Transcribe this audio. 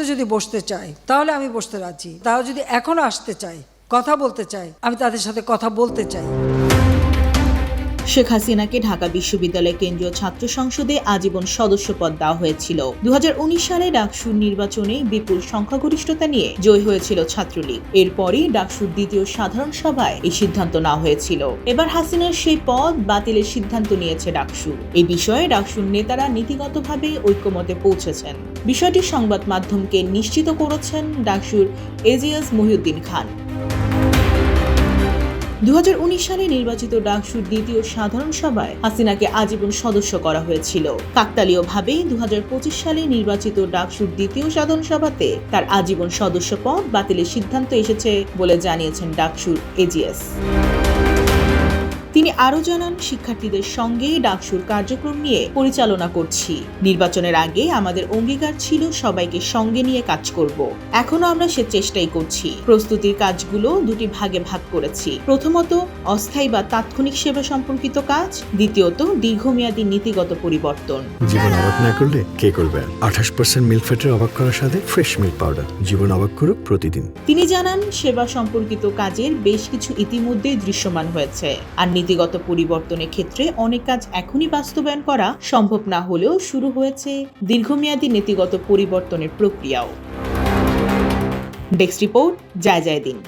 সাথে যদি বসতে চাই, তাহলে আমি বসতে রাজি। তারা যদি এখনও আসতে চায়, কথা বলতে চাই আমি তাদের সাথে কথা বলতে চাই। শেখ হাসিনাকে ঢাকা বিশ্ববিদ্যালয় কেন্দ্রীয় ছাত্র সংসদে আজীবন সদস্য পদ দেওয়া হয়েছিল। দু হাজার উনিশ সালে ডাকসুর নির্বাচনে বিপুল সংখ্যাগরিষ্ঠতা নিয়ে জয় হয়েছিল ছাত্রলীগ। এরপরই ডাকসুর দ্বিতীয় সাধারণ সভায় এই সিদ্ধান্ত নেওয়া হয়েছিল। এবার হাসিনার সেই পদ বাতিলের সিদ্ধান্ত নিয়েছে ডাকসু। এই বিষয়ে ডাকসুর নেতারা নীতিগতভাবে ঐক্যমতে পৌঁছেছেন। বিষয়টি সংবাদ মাধ্যমকে নিশ্চিত করেছেন ডাকসুর এজিএস মহিউদ্দিন খান। দু হাজার উনিশ সালে নির্বাচিত ডাকসুর দ্বিতীয় সাধারণ সভায় হাসিনাকে আজীবন সদস্য করা হয়েছিল। কাকতালীয়ভাবে দু সালে নির্বাচিত ডাকসুর দ্বিতীয় সাধারণ সভাতে তার আজীবন সদস্য পদ বাতিলের সিদ্ধান্ত এসেছে বলে জানিয়েছেন ডাকসুর এজিএস। তিনি আরও জানান শিক্ষার্থীদের সঙ্গে ডাকসুর কার্যক্রম নিয়ে পরিচালনা করছি। নির্বাচনের আগে আমাদের অঙ্গীকার ছিল সবাইকে সঙ্গে নিয়ে কাজ করব। এখনও আমরা সে চেষ্টাই করছি। প্রস্তুতির কাজগুলো দুটি ভাগে ভাগ করেছি। প্রথমত অস্থায়ী বা তাৎক্ষণিক সেবা সম্পর্কিত কাজ। দ্বিতীয়ত দীর্ঘমেয়াদী নীতিগত পরিবর্তন। জীবন অবাক না করলে কে করবে? আঠাশ পার্সেন্ট মিল্ক ফ্যাটের অবাক করার সাথে ফ্রেশ মিল্ক পাউডার জীবন অবাক করুক প্রতিদিন। তিনি জানান সেবা সম্পর্কিত কাজের বেশ কিছু ইতিমধ্যেই দৃশ্যমান হয়েছে। আর নীতিগত পরিবর্তনের ক্ষেত্রে অনেক কাজ এখনই বাস্তবায়ন করা সম্ভব না হলেও শুরু হয়েছে দীর্ঘমেয়াদী নীতিগত পরিবর্তনের প্রক্রিয়াও। ডেস্ক রিপোর্ট যায় যায় দিন।